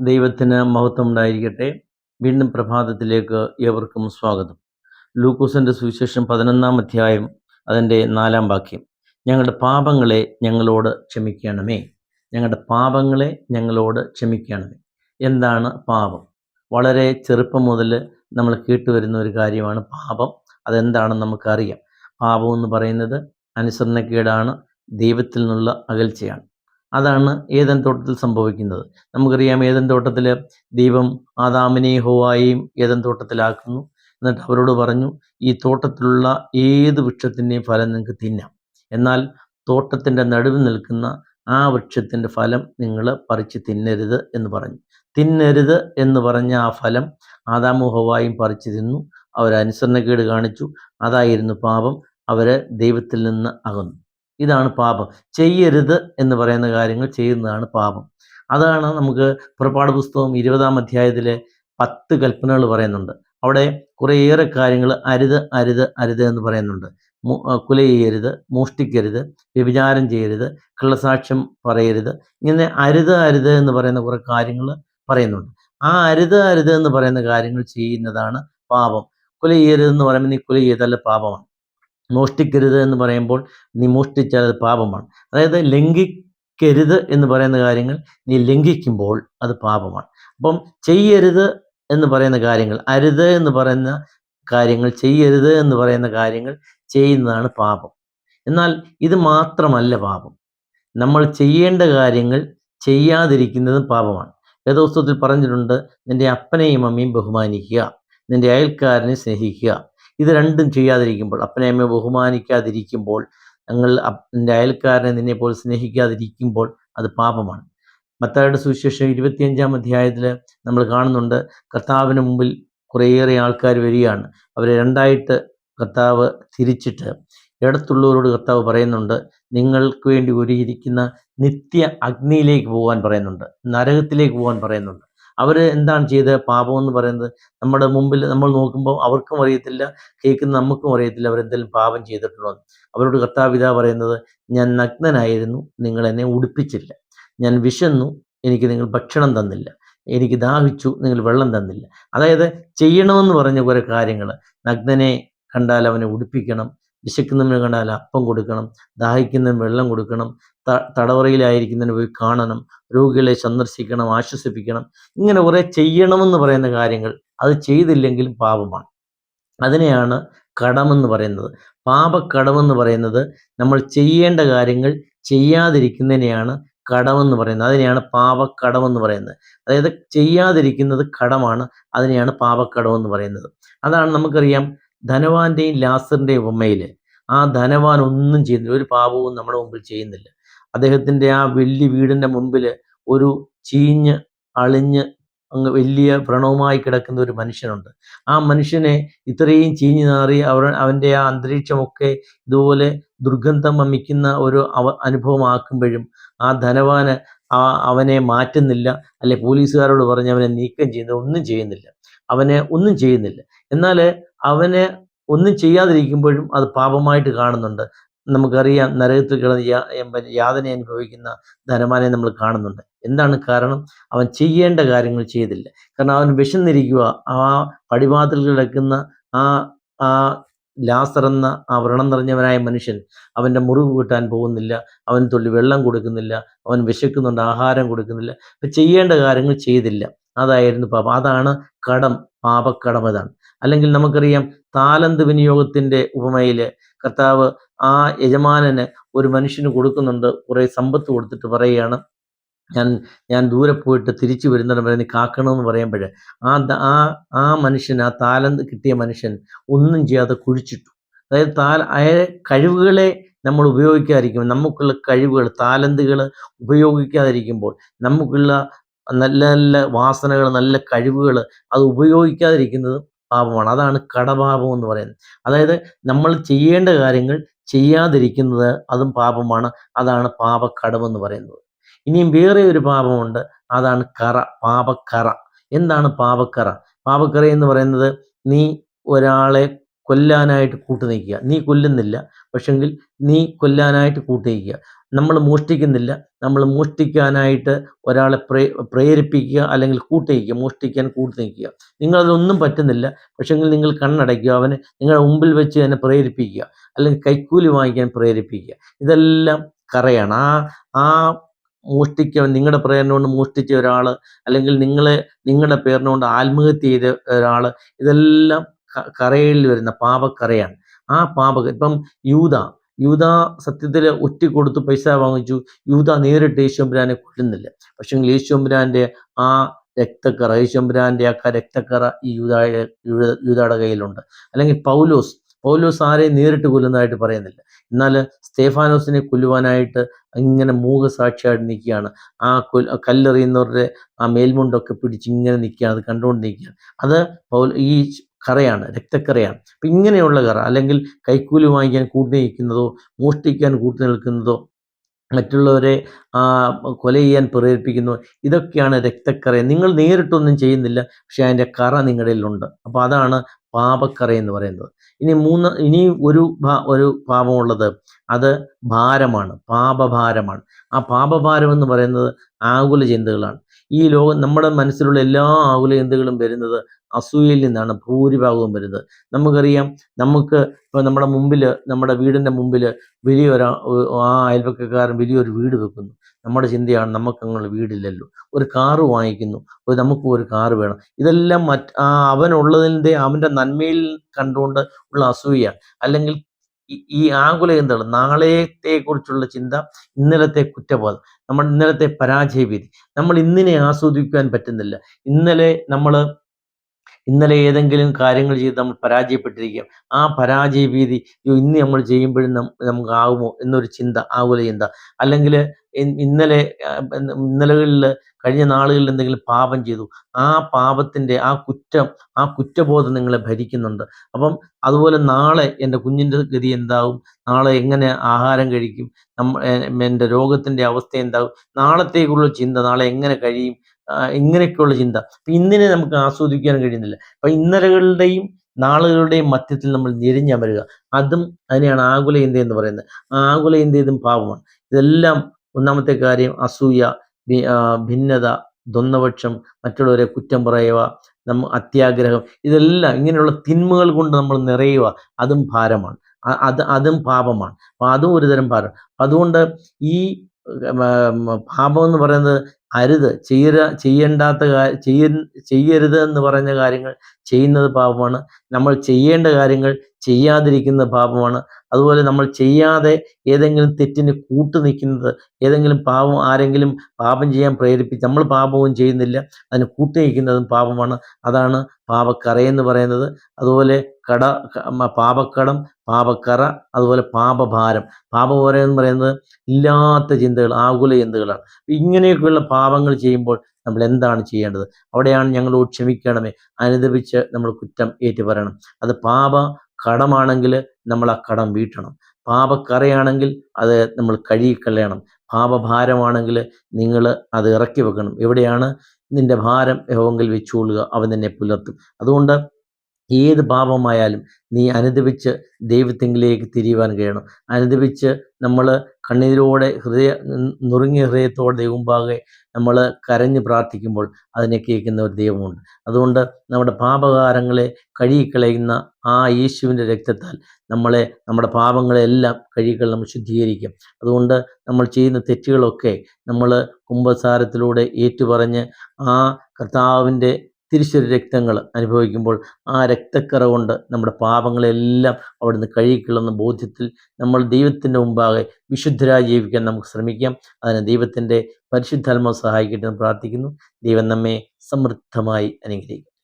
ദൈവത്തിന് മഹത്വം ഉണ്ടായിരിക്കട്ടെ വീണ്ടും പ്രഭാതത്തിലേക്ക് ഏവർക്കും സ്വാഗതം. ലൂക്കോസിന്റെ സുവിശേഷം പതിനൊന്നാം അധ്യായം അതിന്റെ നാലാം വാക്യം. ഞങ്ങളുടെ പാപങ്ങളെ ഞങ്ങളോട് ക്ഷമിക്കണമേ. ഞങ്ങളുടെ പാപങ്ങളെ ഞങ്ങളോട് ക്ഷമിക്കണമേ. എന്താണ് പാപം? വളരെ ചെറുപ്പം മുതൽ നമ്മൾ കേട്ടുവരുന്ന ഒരു കാര്യമാണ് പാപം. അതെന്താണെന്ന് നമുക്കറിയാം. പാപം എന്ന് പറയുന്നത് അനുസരണക്കേടാണ് ദൈവത്തിൽ നിന്നുള്ള അകൽച്ചയാണ്. അതാണ് ഏതൻ തോട്ടത്തിൽ സംഭവിക്കുന്നത്. നമുക്കറിയാം ഏതൻ തോട്ടത്തിൽ ദൈവം ആദാമിനെ ഹോവായെയും ഏതൻ തോട്ടത്തിലാക്കുന്നു. എന്നിട്ട് അവരോട് പറഞ്ഞു ഈ തോട്ടത്തിലുള്ള ഏത് വൃക്ഷത്തിന്റെയും ഫലം നിങ്ങൾക്ക് തിന്നാം. എന്നാൽ തോട്ടത്തിന്റെ നടുവിൽ നിൽക്കുന്ന ആ വൃക്ഷത്തിന്റെ ഫലം നിങ്ങൾ പറിച്ച് തിന്നരുത് എന്ന് പറഞ്ഞു. തിന്നരുത് എന്ന് പറഞ്ഞ ആ ഫലം ആദാമു ഹോവായും പറിച്ചു തിന്നു. അവർ അനുസരണക്കേട് കാണിച്ചു. അതായിരുന്നു പാപം. അവരെ ദൈവത്തിൽ നിന്ന് അകന്നു. ഇതാണ് പാപം. ചെയ്യരുത് എന്ന് പറയുന്ന കാര്യങ്ങൾ ചെയ്യുന്നതാണ് പാപം. അതാണ് നമുക്ക് പുറപ്പാട് പുസ്തകം ഇരുപതാം അധ്യായത്തിലെ പത്ത് കൽപ്പനകൾ പറയുന്നുണ്ട്. അവിടെ കുറേയേറെ കാര്യങ്ങൾ അരുത് അരുത് അരുത് എന്ന് പറയുന്നുണ്ട്. കുല ചെയ്യരുത് മോഷ്ടിക്കരുത് വ്യഭിചാരം ചെയ്യരുത് കള്ളസാക്ഷ്യം പറയരുത്. ഇങ്ങനെ അരുത് അരുത് എന്ന് പറയുന്ന കുറേ കാര്യങ്ങൾ പറയുന്നുണ്ട്. ആ അരുത് അരുത് എന്ന് പറയുന്ന കാര്യങ്ങൾ ചെയ്യുന്നതാണ് പാപം. കൊല ചെയ്യരുത് എന്ന് പറയുമ്പോൾ നീ കൊല ചെയ്താൽ പാപമാണ്. മോഷ്ടിക്കരുത് എന്ന് പറയുമ്പോൾ നീ മോഷ്ടിച്ചാൽ അത് പാപമാണ്. അതായത് ലംഘിക്കരുത് എന്ന് പറയുന്ന കാര്യങ്ങൾ നീ ലംഘിക്കുമ്പോൾ അത് പാപമാണ്. അപ്പം ചെയ്യരുത് എന്ന് പറയുന്ന കാര്യങ്ങൾ അരുത് എന്ന് പറയുന്ന കാര്യങ്ങൾ ചെയ്യരുത് എന്ന് പറയുന്ന കാര്യങ്ങൾ ചെയ്യുന്നതാണ് പാപം. എന്നാൽ ഇത് മാത്രമല്ല പാപം. നമ്മൾ ചെയ്യേണ്ട കാര്യങ്ങൾ ചെയ്യാതിരിക്കുന്നതും പാപമാണ്. വേദോസ്തവത്തിൽ പറഞ്ഞിട്ടുണ്ട് നിന്റെ അപ്പനെയും അമ്മയും ബഹുമാനിക്കുക. നിന്റെ അയൽക്കാരനെ സ്നേഹിക്കുക. ഇത് രണ്ടും ചെയ്യാതിരിക്കുമ്പോൾ അപ്പനെ അമ്മയെ ബഹുമാനിക്കാതിരിക്കുമ്പോൾ ഞങ്ങൾ നിന്റെ അയൽക്കാരനെ നിന്നെ പോലെ സ്നേഹിക്കാതിരിക്കുമ്പോൾ അത് പാപമാണ്. മത്തായുടെ സുവിശേഷം ഇരുപത്തിയഞ്ചാം അധ്യായത്തിൽ നമ്മൾ കാണുന്നുണ്ട് കർത്താവിന് മുമ്പിൽ കുറേയേറെ ആൾക്കാർ വരികയാണ്. അവരെ രണ്ടായിട്ട് കർത്താവ് തിരിച്ചിട്ട് ഇടത്തുള്ളവരോട് കർത്താവ് പറയുന്നുണ്ട് നിങ്ങൾക്ക് വേണ്ടി ഒരുക്കിയിരിക്കുന്ന നിത്യ അഗ്നിയിലേക്ക് പോകാൻ പറയുന്നുണ്ട് നരകത്തിലേക്ക് പോകാൻ പറയുന്നുണ്ട്. അവർ എന്താണ് ചെയ്തത് പാപം എന്ന് പറയുന്നത് നമ്മുടെ മുമ്പിൽ നമ്മൾ നോക്കുമ്പോൾ അവർക്കും അറിയത്തില്ല കേൾക്കുന്ന നമുക്കും അറിയത്തില്ല അവരെന്തെങ്കിലും പാപം ചെയ്തിട്ടുണ്ടോ അവരോട് കർത്താവിത പറയുന്നത് ഞാൻ നഗ്നനായിരുന്നു നിങ്ങൾ എന്നെ ഉടുപ്പിച്ചില്ല. ഞാൻ വിശന്നു എനിക്ക് നിങ്ങൾ ഭക്ഷണം തന്നില്ല. എനിക്ക് ദാഹിച്ചു നിങ്ങൾ വെള്ളം തന്നില്ല. അതായത് ചെയ്യണമെന്ന് പറഞ്ഞ കുറേ കാര്യങ്ങൾ നഗ്നനെ കണ്ടാൽ അവനെ ഉടുപ്പിക്കണം വിശക്കുന്നവനെ കണ്ടാൽ അപ്പം കൊടുക്കണം. ദാഹിക്കുന്നവന് വെള്ളം കൊടുക്കണം. ത തടവറയിലായിരിക്കുന്നതിന് പോയി കാണണം. രോഗികളെ സന്ദർശിക്കണം ആശ്വസിപ്പിക്കണം. ഇങ്ങനെ കുറേ ചെയ്യണമെന്ന് പറയുന്ന കാര്യങ്ങൾ അത് ചെയ്തില്ലെങ്കിൽ പാപമാണ്. അതിനെയാണ് കടമെന്ന് പറയുന്നത്. പാപക്കടമെന്ന് പറയുന്നത് നമ്മൾ ചെയ്യേണ്ട കാര്യങ്ങൾ ചെയ്യാതിരിക്കുന്നതിനെയാണ് കടമെന്ന് പറയുന്നത്. അതിനെയാണ് പാപക്കടമെന്ന് പറയുന്നത്. അതായത് ചെയ്യാതിരിക്കുന്നത് കടമാണ്. അതിനെയാണ് പാപക്കടമെന്ന് പറയുന്നത്. അതാണ് നമുക്കറിയാം ധനവാന്റെയും ലാസറിന്റെയും ഉപമയിൽ ആ ധനവാൻ ഒന്നും ചെയ്യുന്നില്ല. ഒരു പാപവും നമ്മുടെ മുമ്പിൽ ചെയ്യുന്നില്ല. അദ്ദേഹത്തിന്റെ ആ വലിയ വീടിന്റെ മുമ്പിൽ ഒരു ചീഞ്ഞ് അളിഞ്ഞ് അങ്ങ് വലിയ വ്രണവുമായി കിടക്കുന്ന ഒരു മനുഷ്യനുണ്ട്. ആ മനുഷ്യനെ ഇത്രയും ചീഞ്ഞു നാറി അവർ അവന്റെ ആ അന്തരീക്ഷമൊക്കെ ഇതുപോലെ ദുർഗന്ധം വമിക്കുന്ന ഒരു അവ അനുഭവമാക്കുമ്പോഴും ആ ധനവാന് ആ അവനെ മാറ്റുന്നില്ല. അല്ലെ പോലീസുകാരോട് പറഞ്ഞ് അവനെ നീക്കം ചെയ്യുന്ന ഒന്നും ചെയ്യുന്നില്ല. അവനെ ഒന്നും ചെയ്യുന്നില്ല. എന്നാൽ അവനെ ഒന്നും ചെയ്യാതിരിക്കുമ്പോഴും അത് പാപമായിട്ട് കാണുന്നുണ്ട്. നമുക്കറിയാം നരകത്തിൽ കിടന്ന് യാതന അനുഭവിക്കുന്ന ധനമാനെ നമ്മൾ കാണുന്നുണ്ട്. എന്താണ് കാരണം? അവൻ ചെയ്യേണ്ട കാര്യങ്ങൾ ചെയ്തില്ല. കാരണം അവൻ വിശന്നിരിക്കുക ആ പടിവാതിൽ കിടക്കുന്ന ആ ആ ലാസർ എന്ന ആ വ്രണം നിറഞ്ഞവനായ മനുഷ്യൻ അവന്റെ മുറിവ് കൂട്ടാൻ പോകുന്നില്ല. അവൻ തുള്ളി വെള്ളം കൊടുക്കുന്നില്ല. അവൻ വിശക്കുന്നുണ്ട് ആഹാരം കൊടുക്കുന്നില്ല. ചെയ്യേണ്ട കാര്യങ്ങൾ ചെയ്തില്ല. അതായിരുന്നു പാപം. അതാണ് കടം. പാപക്കടം അതാണ് അല്ലെങ്കിൽ നമുക്കറിയാം താലന്ത് വിനിയോഗത്തിന്റെ ഉപമയിൽ കർത്താവ് ആ യജമാനന് ഒരു മനുഷ്യന് കൊടുക്കുന്നുണ്ട് കുറേ സമ്പത്ത് കൊടുത്തിട്ട് പറയുകയാണ് ഞാൻ ഞാൻ ദൂരെ പോയിട്ട് തിരിച്ചു വരുന്നിടം വരെ നീ കാക്കണമെന്ന് പറയുമ്പോൾ ആ ആ ആ മനുഷ്യൻ ആ താലന്ത് കിട്ടിയ മനുഷ്യൻ ഒന്നും ചെയ്യാതെ കുഴിച്ചിട്ടു. അതായത് താൽ അയാളെ കഴിവുകളെ നമ്മൾ ഉപയോഗിക്കാതിരിക്കുമ്പോൾ നമുക്കുള്ള കഴിവുകൾ താലന്തുകൾ ഉപയോഗിക്കാതിരിക്കുമ്പോൾ നമുക്കുള്ള നല്ല നല്ല വാസനകൾ നല്ല കഴിവുകൾ അത് ഉപയോഗിക്കാതിരിക്കുന്നത് പാപമാണ്. അതാണ് കടപാപം എന്ന് പറയുന്നത്. അതായത് നമ്മൾ ചെയ്യേണ്ട കാര്യങ്ങൾ ചെയ്യാതിരിക്കുന്നത് അതും പാപമാണ്. അതാണ് പാപക്കടമെന്ന് പറയുന്നത്. ഇനിയും വേറെ ഒരു പാപമുണ്ട്. അതാണ് കറ പാപക്കറ. എന്താണ് പാപക്കറ? പാപക്കറ എന്ന് പറയുന്നത് നീ ഒരാളെ കൊല്ലാനായിട്ട് കൂട്ടു നിൽക്കുക നീ കൊല്ലുന്നില്ല. പക്ഷെങ്കിൽ നീ കൊല്ലാനായിട്ട് കൂട്ടു നിൽക്കുക നമ്മൾ മോഷ്ടിക്കുന്നില്ല. നമ്മൾ മോഷ്ടിക്കാനായിട്ട് ഒരാളെ പ്രേ പ്രേരിപ്പിക്കുക അല്ലെങ്കിൽ കൂട്ടയിക്കുക മോഷ്ടിക്കാൻ കൂട്ടു നിൽക്കുക. നിങ്ങളതൊന്നും പറ്റുന്നില്ല. പക്ഷെങ്കിൽ നിങ്ങൾ കണ്ണടയ്ക്കുക അവനെ നിങ്ങളുടെ മുമ്പിൽ വെച്ച് തന്നെ പ്രേരിപ്പിക്കുക അല്ലെങ്കിൽ കൈക്കൂലി വാങ്ങിക്കാൻ പ്രേരിപ്പിക്കുക. ഇതെല്ലാം കറയാണ്. ആ ആ മോഷ്ടിക്ക നിങ്ങളുടെ പ്രേരണ മോഷ്ടിച്ച ഒരാൾ അല്ലെങ്കിൽ നിങ്ങളെ നിങ്ങളുടെ പേരിനെ കൊണ്ട് ആത്മഹത്യ ചെയ്ത ഒരാൾ ഇതെല്ലാം കറയിൽ വരുന്ന പാപക്കറയാണ് ആ പാപക ഇപ്പം യൂത യൂത സത്യത്തിൽ ഒറ്റ കൊടുത്ത് പൈസ വാങ്ങിച്ചു. യൂത നേരിട്ട് യേശുമ്പുരാനെ കൊല്ലുന്നില്ല. പക്ഷെ യേശുമ്പുരാന്റെ ആ രക്തക്കറ യേശുമ്പുരാന്റെ ആ രക്തക്കറ ഈ യൂതായുടെ യൂതയുടെ കയ്യിലുണ്ട്. അല്ലെങ്കിൽ പൗലോസ് പൗലോസ് ആരെയും നേരിട്ട് കൊല്ലുന്നതായിട്ട് പറയുന്നില്ല. എന്നാൽ സ്തേഫാനോസിനെ കൊല്ലുവാനായിട്ട് ഇങ്ങനെ മൂകസാക്ഷിയായിട്ട് നിൽക്കുകയാണ്. ആ കൊൽ കല്ലെറിയുന്നവരുടെ ആ മേൽമുണ്ടൊക്കെ പിടിച്ച് ഇങ്ങനെ നിൽക്കുകയാണ്. അത് കണ്ടുകൊണ്ട് നിൽക്കുകയാണ് അത് പൗൽ ഈ കറയാണ് രക്തക്കറയാണ്. അപ്പം ഇങ്ങനെയുള്ള കറ അല്ലെങ്കിൽ കൈക്കൂലി വാങ്ങിക്കാൻ കൂട്ടി നിൽക്കുന്നതോ മോഷ്ടിക്കാൻ കൂട്ടി നിൽക്കുന്നതോ മറ്റുള്ളവരെ കൊല ചെയ്യാൻ പ്രേരിപ്പിക്കുന്നു ഇതൊക്കെയാണ് രക്തക്കറ. നിങ്ങൾ നേരിട്ടൊന്നും ചെയ്യുന്നില്ല പക്ഷേ അതിന്റെ കറ നിങ്ങളുടെ ഉണ്ട് അപ്പോൾ അതാണ് പാപക്കറ എന്ന് പറയുന്നത്. ഇനി മൂന്ന് ഇനി ഒരു ഒരു പാപമുള്ളത് അത് ഭാരമാണ് പാപഭാരമാണ്. ആ പാപഭാരം എന്ന് പറയുന്നത് ആകുല ചിന്തകളാണ് ഈ ലോകം നമ്മുടെ മനസ്സിലുള്ള എല്ലാ ആകുല ചിന്തകളും വരുന്നത് അസൂയയിൽ നിന്നാണ് ഭൂരിഭാഗവും വരുന്നത്. നമുക്കറിയാം നമുക്ക് ഇപ്പോൾ നമ്മുടെ മുമ്പിൽ നമ്മുടെ വീടിന്റെ മുമ്പിൽ വലിയൊരാ ആ അയൽപക്കക്കാരൻ വലിയൊരു വീട് വെക്കുന്നു. നമ്മുടെ ചിന്തയാണ് നമുക്ക് അങ്ങനെ വീടില്ലല്ലോ. ഒരു കാറ് വാങ്ങിക്കുന്നു. ഒരു നമുക്ക് ഒരു കാറ് വേണം. ഇതെല്ലാം മറ്റ് ആ അവനുള്ളതിന്റെ അവന്റെ നന്മയിൽ കണ്ടുകൊണ്ട് ഉള്ള അസൂയ. അല്ലെങ്കിൽ ഈ ആകുല എന്താണ്? നാളത്തെ ചിന്ത ഇന്നലത്തെ കുറ്റബോധം. നമ്മൾ ഇന്നലത്തെ പരാജയഭീതി. നമ്മൾ ഇന്നിനെ ആസ്വദിക്കാൻ പറ്റുന്നില്ല. ഇന്നലെ നമ്മൾ ഇന്നലെ ഏതെങ്കിലും കാര്യങ്ങൾ ചെയ്ത് നമ്മൾ പരാജയപ്പെട്ടിരിക്കുക ആ പരാജയ ഭീതി ഇന്ന് നമ്മൾ ചെയ്യുമ്പോഴും നമുക്ക് ആകുമോ എന്നൊരു ചിന്ത ആകുല ചിന്ത. അല്ലെങ്കിൽ ഇന്നലെ ഇന്നലകളിൽ കഴിഞ്ഞ നാളുകളിൽ എന്തെങ്കിലും പാപം ചെയ്തു. ആ പാപത്തിന്റെ ആ കുറ്റം ആ കുറ്റബോധം നിങ്ങളെ ഭരിക്കുന്നുണ്ട്. അപ്പം അതുപോലെ നാളെ എന്റെ കുഞ്ഞിന്റെ ഗതി എന്താകും നാളെ എങ്ങനെ ആഹാരം കഴിക്കും? നമ്മ എന്റെ രോഗത്തിന്റെ അവസ്ഥ എന്താകും നാളത്തേക്കുള്ള ചിന്ത നാളെ എങ്ങനെ കഴിയും? ഇങ്ങനെയൊക്കെയുള്ള ചിന്ത. അപ്പം ഇന്നിനെ നമുക്ക് ആസ്വദിക്കാൻ കഴിയുന്നില്ല. അപ്പം ഇന്നലകളുടെയും നാളുകളുടെയും മധ്യത്തിൽ നമ്മൾ ഞെരിഞ്ഞമരുക അതും അതിനെയാണ് ആകുല ഇന്ത്യ എന്ന് പറയുന്നത്. ആകുല ഇന്ത്യതും പാപമാണ്. ഇതെല്ലാം ഒന്നാമത്തെ കാര്യം അസൂയ ഭിന്നത ദ്വന്ദ്വപക്ഷം മറ്റുള്ളവരെ കുറ്റം പറയുക നമ്മ അത്യാഗ്രഹം ഇതെല്ലാം ഇങ്ങനെയുള്ള തിന്മകൾ കൊണ്ട് നമ്മൾ നിറയുക അതും ഭാരമാണ്. അത് അതും പാപമാണ്. അപ്പം അതും ഒരുതരം ഭാരം. അതുകൊണ്ട് ഈ പാപം എന്ന് പറയുന്നത് അരുത്. ചെയ്യ ചെയ്യേണ്ടാത്ത ചെയ്യ ചെയ്യരുത് എന്ന് പറഞ്ഞ കാര്യങ്ങൾ ചെയ്യുന്നത് പാപമാണ്. നമ്മൾ ചെയ്യേണ്ട കാര്യങ്ങൾ ചെയ്യാതിരിക്കുന്ന പാപമാണ്. അതുപോലെ നമ്മൾ ചെയ്യാതെ ഏതെങ്കിലും തെറ്റിന് കൂട്ടു നിൽക്കുന്നത് ഏതെങ്കിലും പാപം ആരെങ്കിലും പാപം ചെയ്യാൻ പ്രേരിപ്പിച്ച് നമ്മൾ പാപവും ചെയ്യുന്നില്ല അതിന് കൂട്ടു നിൽക്കുന്നതും പാപമാണ്. അതാണ് പാപക്കറയെന്ന് പറയുന്നത്. അതുപോലെ കട പാപക്കടം പാപക്കറ അതുപോലെ പാപഭാരം. പാപഭാരം എന്ന് പറയുന്നത് ഇല്ലാത്ത ചിന്തകൾ ആകുല ചിന്തകളാണ്. ഇങ്ങനെയൊക്കെയുള്ള പാപങ്ങൾ ചെയ്യുമ്പോൾ നമ്മൾ എന്താണ് ചെയ്യേണ്ടത്? അവിടെയാണ് ഞങ്ങളോട് ക്ഷമിക്കണമേ. അനുദപിച്ച് നമ്മൾ കുറ്റം ഏറ്റുപറയണം. അത് പാപ കടമാണെങ്കിൽ നമ്മൾ ആ കടം വീട്ടണം. പാപക്കറയാണെങ്കിൽ അത് നമ്മൾ കഴുകിക്കളയണം പാപഭാരമാണെങ്കിൽ നിങ്ങൾ അത് ഇറക്കി വെക്കണം. എവിടെയാണ്? നിന്റെ ഭാരം യഹോവങ്കിൽ വെച്ചുകൊള്ളുക അവൻ നിന്നെ പുലർത്തും. അതുകൊണ്ട് ഏത് പാപമായാലും നീ അനുദപിച്ച് ദൈവത്തെങ്കിലേക്ക് തിരിയുവാൻ കഴിയണം. അനുദപിച്ച് നമ്മൾ കണ്ണീരോടെ ഹൃദയ നുറുങ്ങിയ ഹൃദയത്തോടെ ദൈവമുമ്പാകെ നമ്മൾ കരഞ്ഞ് പ്രാർത്ഥിക്കുമ്പോൾ അതിനെ കേൾക്കുന്ന ഒരു ദൈവമുണ്ട്. അതുകൊണ്ട് നമ്മുടെ പാപകാരങ്ങളെ കഴുകിക്കളയുന്ന ആ യേശുവിന്റെ രക്തത്താൽ നമ്മളെ നമ്മുടെ പാപങ്ങളെല്ലാം കഴുകിക്കൾ നമ്മൾ ശുദ്ധീകരിക്കും. അതുകൊണ്ട് നമ്മൾ ചെയ്യുന്ന തെറ്റുകളൊക്കെ നമ്മൾ കുംഭസാരത്തിലൂടെ ഏറ്റുപറഞ്ഞ് ആ കർത്താവിന്റെ തിരിച്ചൊരു രക്തങ്ങൾ അനുഭവിക്കുമ്പോൾ ആ രക്തക്കറ കൊണ്ട് നമ്മുടെ പാപങ്ങളെല്ലാം അവിടുന്ന് കഴിക്കുള്ളുന്ന ബോധ്യത്തിൽ നമ്മൾ ദൈവത്തിന്റെ മുമ്പാകെ വിശുദ്ധരായി ജീവിക്കാൻ നമുക്ക് ശ്രമിക്കാം. അതിന് ദൈവത്തിന്റെ പരിശുദ്ധാത്മാവ് സഹായിക്കട്ടെ എന്ന് പ്രാർത്ഥിക്കുന്നു. ദൈവം നമ്മെ സമൃദ്ധമായി അനുഗ്രഹിക്കും